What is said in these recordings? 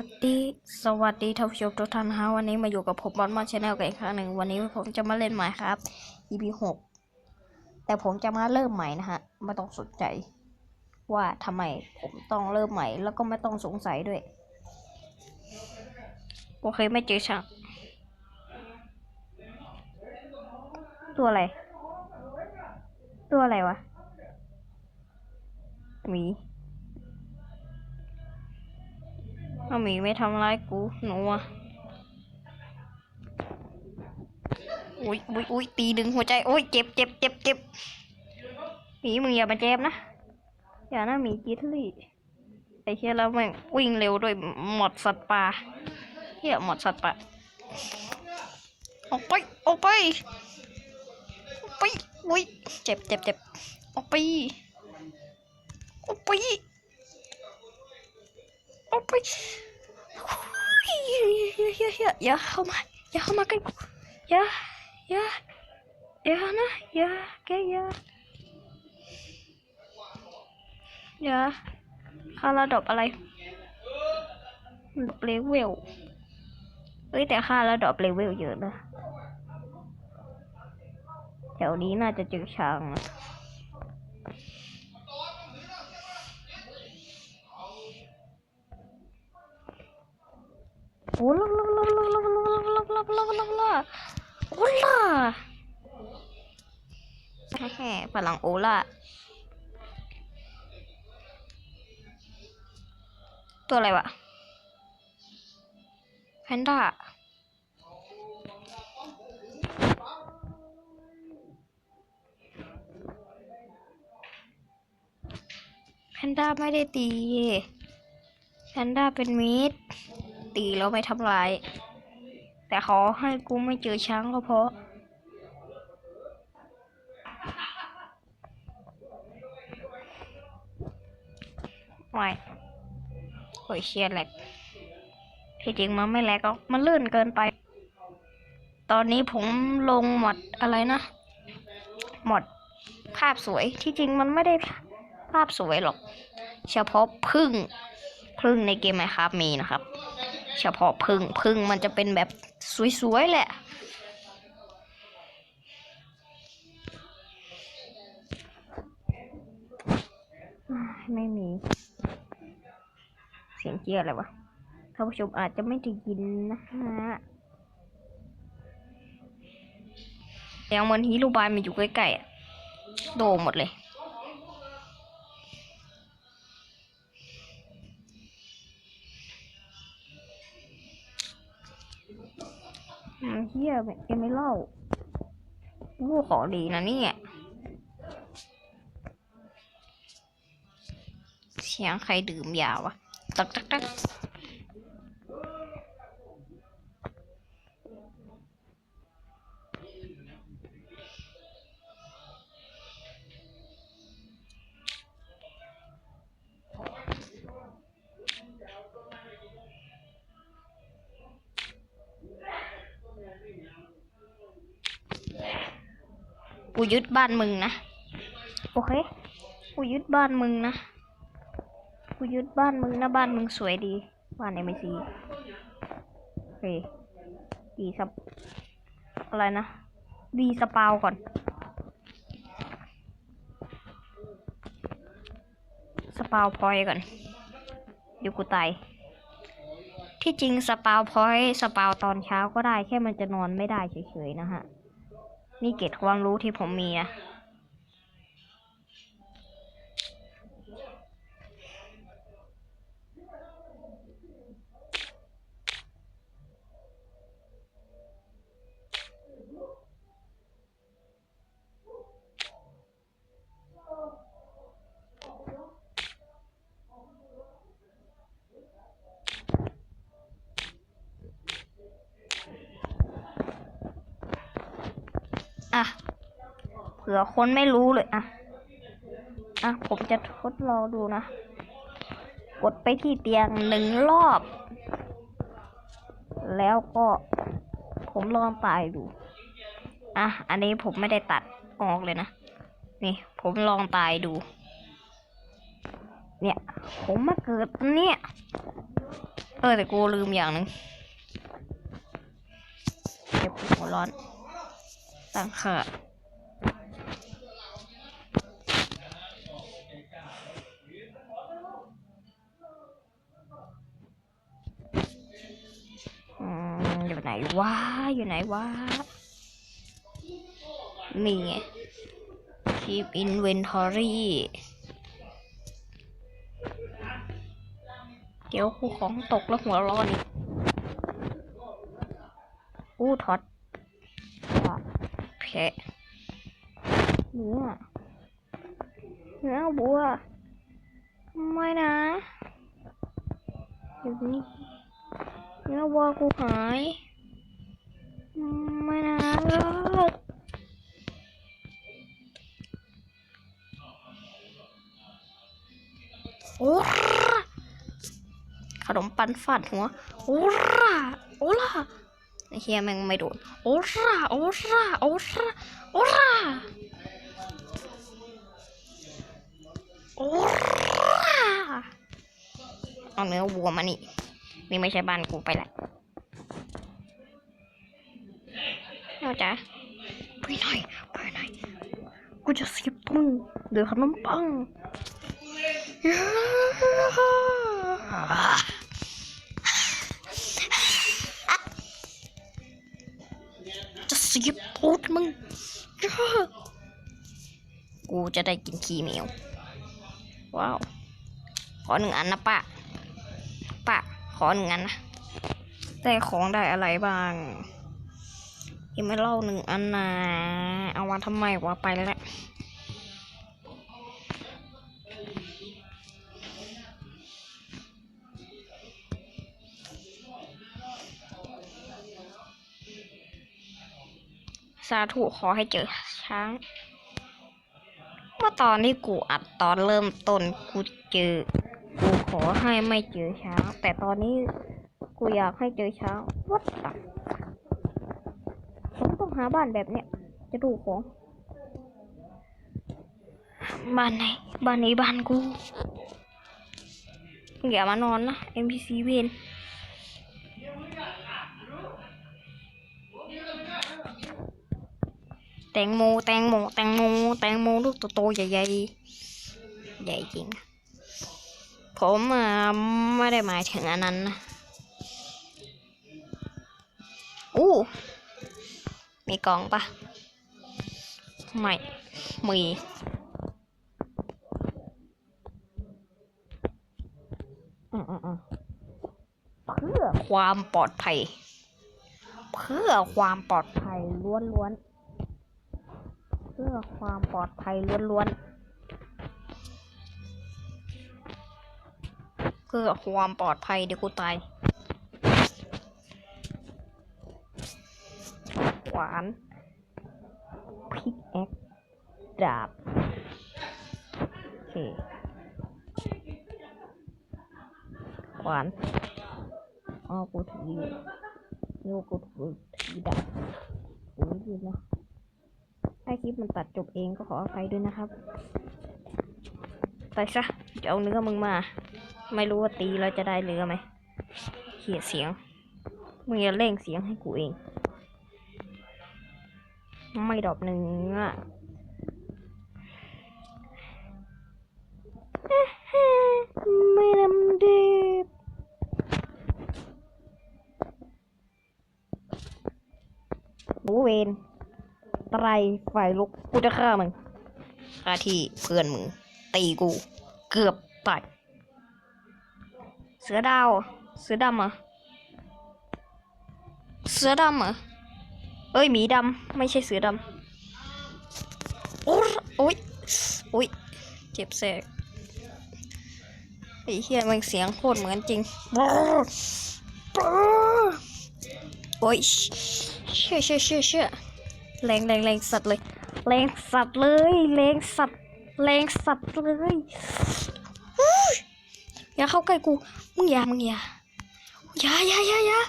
วัสดีสวัสดีท่านผู้ชมทุกท่านนะฮะวันนี้มาอยู่กับผมบอลมอนชาแนลกันอีกครั้งหนึ่งวันนี้ผมจะมาเล่นใหม่ครับ EP หกแต่ผมจะมาเริ่มใหม่นะฮะไม่ต้องสนใจ ว่าทำไมผมต้องเริ่มใหม่แล้วก็ไม่ต้องสงสัยด้วยโอเคไม่เจอช่างตัวอะไร ตัวอะไรวะหมี เอาหมีไม่ทำร้ายกูหนูอะอุ้ยอุ้ยอุ้ยตีดึงหัวใจโอ้ยเจ็บเจ็บเจ็บเจ็บหมีมึงอย่ามาเจ็บนะ อย่านะหมีจิทลี่ไอ้เชี่ยแล้วแม่งวิ่งเร็วด้วยหมดสัตว์ป่าเฮียหมดสัตว์ป่าออกไปออกไปออกไปอุ้ยเจ็บเจ็บเจ็บออกไปออกไป ออกไปอย่าอย่าอย่าอย่าเข้ามาอย่าเข้ามาใกล้อย่าอย่าอย่านะอย่าแกอย่าอย่าค่าระดับอะไรเลเวลเอ้ยแต่ค่าระดับเลเวลเยอะนะแถวนี้น่าจะเจอช้างนะ โอ้ล่าล่าล่าล่าล่าล่าล่าล่าล่าล่าล่าโอ้ล่าแฮ่พลังโอล่าตัวอะไรวะแพนด้าแพนด้าไม่ได้ตีแพนด้าเป็นมิตร ตีแล้วไม่ทำลาย แต่ขอให้กูไม่เจอช้างก็พราะไม่โอ้ยเชียร์แหลกที่จริงมันไม่แหลกหรอกมันลื่นเกินไป ตอนนี้ผมลงหมดอะไรนะหมดภาพสวยที่จริงมันไม่ได้ภาพสวยหรอก เฉพาะพึ่งพึ่งในเกมไมครับมีนะครับ เฉพาะพึ่งพึ่งมันจะเป็นแบบสวยๆแหละ ไม่มี เสียงเจียอะไรวะท่านผู้ชมอาจจะไม่ได้ยินนะฮะเสียงเหมือนฮีโร่บายมันอยู่ใกล้ๆโดหมดเลย เฮียเอเม่เล่าวู้ของดีนะเนี่ยเสียงใครดื่มยาวะตักตักตัก กูยึดบ้านมึงนะโอเคกูยึดบ้านมึงนะกูยึดบ้านมึงนะบ้านมึงสวยดีบ้านเอ็มซีโอเคดีสปอะไรนะ ดีสปาวก่อน สปาวพอยต์ก่อนเดี๋ยวกูตายที่จริงสปาวพอยต์สปาวตอนเช้าก็ได้แค่มันจะนอนไม่ได้เฉยๆนะฮะ นี่เกตความรู้ที่ผมมีนะ อะเผื่อคนไม่รู้เลยอะอะผมจะทดลองดูนะ กดไปที่เตียงหนึ่งรอบ แล้วก็ผมลองตายดู อะ อันนี้ผมไม่ได้ตัดออกเลยนะ นี่ ผมลองตายดู เนี่ย ผมมาเกิดเนี่ย เออแต่กูลืมอย่างหนึ่งเก็บหัวร้อน ตั้งค่าอืมอยู่ไหนวะ อยู่ไหนวะนี่ไง keep inventory เดี๋ยวกูของตกแล้วหัวร้อนอีกอู้ท็อต แพะเนื้อเนื้อบัว ไม่นะอยู่นี่เนื้อวัวกูหาย ไม่นะเลิกโอ้ขนมปันฟาดหัว โอ้ราโอ้ล่าไอ้ เฮียแม่งไม่โดนโอ้ราโอ้ราโอ้ราโอ้ราโอ้ราเอาเนื้อวัวมานี่นี่ไม่ใช่บ้านกูไปละเอาจะไปหน่อยไปหน่อยกูจะเสียบมึงเดือขนมปัง สียบตูดมึง กูจะได้กินขี้เหมียวว้าว ขอหนึ่งอันนะป้าป้าขอหนึ่งอันนะ ได้ของได้อะไรบ้าง ยังไม่เล่าหนึ่งอันนะ เอามาทำไมวะไปแล้ว สาธุขอให้เจอช้าง เมื่อตอนที่กูอัดตอนเริ่มต้นกูเจอ กูขอให้ไม่เจอช้าง แต่ตอนนี้กูอยากให้เจอช้างวัดตัผมต้องหาบ้านแบบเนี้ยจะดูของบ้านไหนบ้านนี้บ้านกูอย่ามานอนนะ NPC เวน ตงโมแตงโมแตงโมแตงโมลูกโตๆใหญ่ๆ ใหญ่จริง ผมไม่ได้หมายถึงอันนั้นนะอู้มีกล่องปะไม่มีอืมอืมอืมเพื่อความปลอดภัย เพื่อความปลอดภัยล้วนๆ พื่อความปลอดภัยล้วนๆ เพื่อความปลอดภัยเดี๋ยวกูตาย หวานพิกแอคดาบโอเคหวานอ๋อกูถืออยู่นี่กูถือถือดาบโอ้ยดีนะ ถ้าคลิปมันตัดจบเองก็ขออภัยด้วยนะครับ ไปซะจะเอาเนื้อมึงมา ไม่รู้ว่าตีแล้วจะได้เนื้อไหมเขียดเสียงมึงอย่าเร่งเสียงให้กูเอง ไม่ดอบเนื้อไม่ลำด็บบูเวน ไตรฝ่ายลุกกูจะฆ่ามึงฆ่าที่เพื่อนมึงตีกู เกือบตายเสือดาว เสือดำเหรอเสือดำเหรอเอ้ยหมีดำไม่ใช่เสือดำโอ้ยโอ้ยโอ้ยเจ็บแสกไอ้เฮียมันเสียงโคตรเหมือนจริงโอ้ยเชื่อเชื่อเชื่อเชื่อ แรงแรงแรงสัตว์เลยแรงสัตว์เลยแรงสัตว์แรงสัตว์เลยอย่าเข้าใกล้กูมึงอย่ามึงอย่าอย่าอย่าอย่าอย่า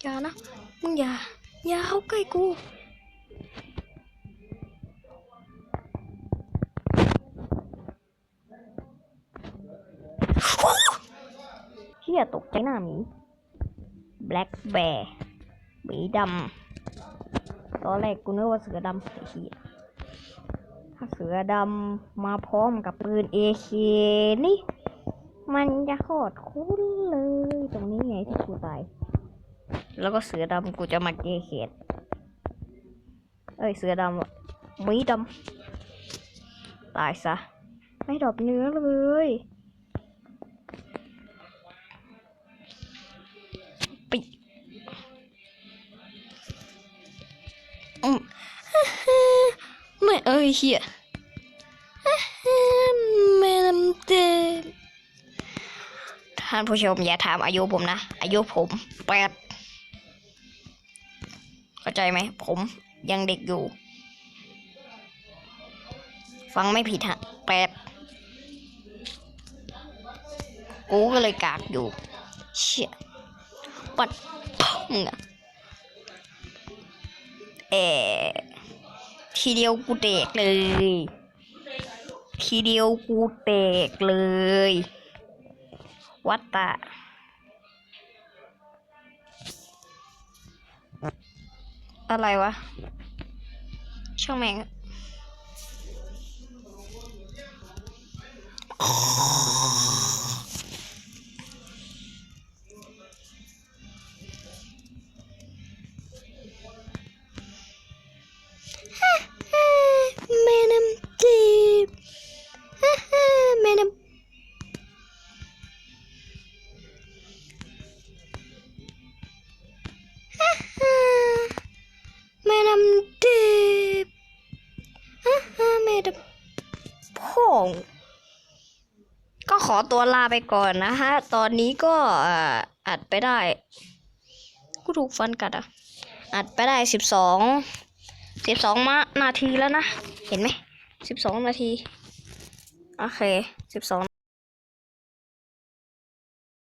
อย่านะมึงอย่าอย่าเข้าใกล้กูเฮียตกใจหน้าหมี black bear หมีดำ ตอนแรกกูนึกว่าเสือดำไอ้เฮียถ้าเสือดำมาพร้อมกับปืน AK นี่ มันจะโคตรคุ้นเลย ตรงนี้ไงที่กูตาย แล้วก็เสือดำกูจะมาเจเขตเอ้ยเสือดำอะหมีดำตายซะ ไม่ดรอบเนื้อเลย ยเฮียม่ลำเต็มท่านผู้ชมอย่าถามอายุผมนะ อายุผมแปดเข้าใจไหม ผมยังเด็กอยู่ ฟังไม่ผิดฮะแปดกูก็เลยกากอยู่ เชี่ยปัดมึงอะเอ ทีเดียวกูเตกเลย ทีเดียวกูเตกเลย วัดตะอะไรวะ ช่างแม่ง แม่พงก็ขอตัวลาไปก่อนนะฮะ ตอนนี้ก็อัดไปได้ กูถูกฟันกัดอะ อัดไปได้สิบสองสิบสองมานาทีแล้วนะ เห็นไหมสิบสองนาที โอเคสิบสอง